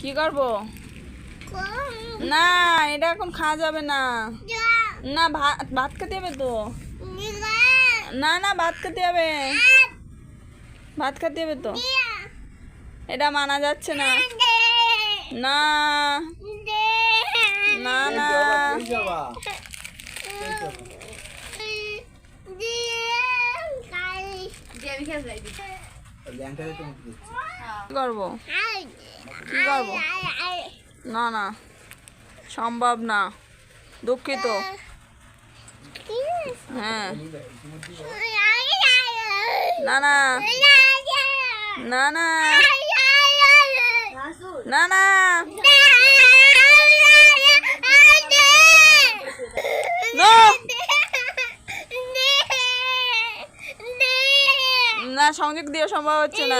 কি করব? না এটা এখন খাওয়া যাবে না। না ভাত ভাত খেতে হবে তো। না না ভাত খেতে হবে। ভাত খেতে হবে তো। এটা মানা যাচ্ছে না। না। না না। দিচ্ছি কি করব? কি করব? না না। সম্ভব না। দুঃখিত। হ্যাঁ। না না। না না। না না। না সংযোগ দিয়ে সম্ভব হচ্ছে না।